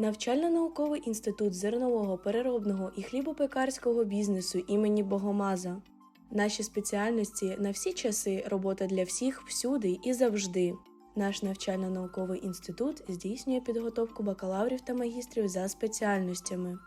Навчально-науковий інститут зернового, переробного і хлібопекарського бізнесу імені Богомаза. Наші спеціальності на всі часи робота для всіх всюди і завжди. Наш навчально-науковий інститут здійснює підготовку бакалаврів та магістрів за спеціальностями.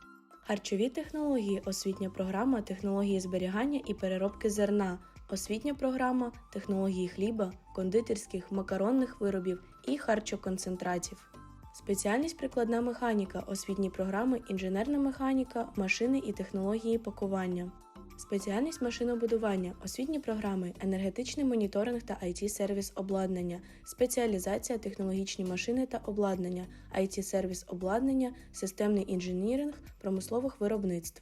Харчові технології, освітня програма технології зберігання і переробки зерна, освітня програма технології хліба, кондитерських, макаронних виробів і харчоконцентратів. Спеціальність прикладна механіка, освітні програми інженерна механіка, машини і технології пакування. Спеціальність машинобудування, освітні програми, енергетичний моніторинг та it сервіс обладнання, спеціалізація технологічні машини та обладнання, it сервіс обладнання, системний інженіринг промислових виробництв.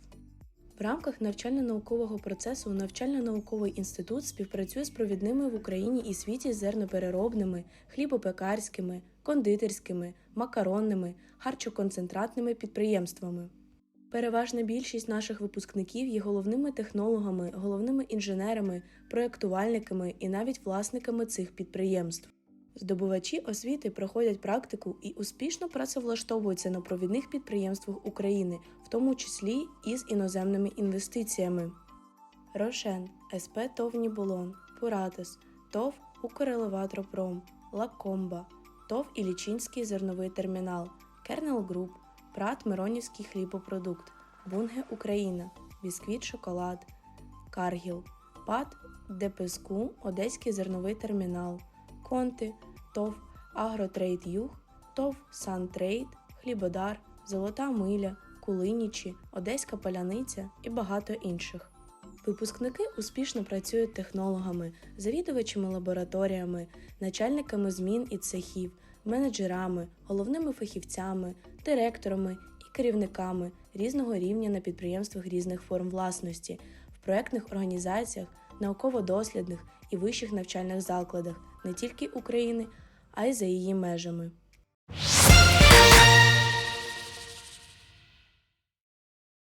В рамках навчально-наукового процесу навчально-науковий інститут співпрацює з провідними в Україні і світі зернопереробними, хлібопекарськими, кондитерськими, макаронними, харчоконцентратними підприємствами. Переважна більшість наших випускників є головними технологами, головними інженерами, проєктувальниками і навіть власниками цих підприємств. Здобувачі освіти проходять практику і успішно працевлаштовуються на провідних підприємствах України, в тому числі і з іноземними інвестиціями. Рошен, СП ТОВ Нібулон, Пуратос, ТОВ Укрелеватропром, Лакомба, ТОВ Ілічинський зерновий термінал, Кернел Груп, Прат Миронівський хлібопродукт, Бунге Україна, Бісквіт Шоколад, Каргіл, ПАТ ДПСКУ Одеський зерновий термінал, Конти, ТОВ Агротрейд Юг, ТОВ Сантрейд, Хлібодар, Золота Миля, Кулинічі, Одеська Паляниця і багато інших. Випускники успішно працюють технологами, завідувачами лабораторіями, начальниками змін і цехів, менеджерами, головними фахівцями, директорами і керівниками різного рівня на підприємствах різних форм власності, в проектних організаціях, науково-дослідних і вищих навчальних закладах не тільки України, а й за її межами.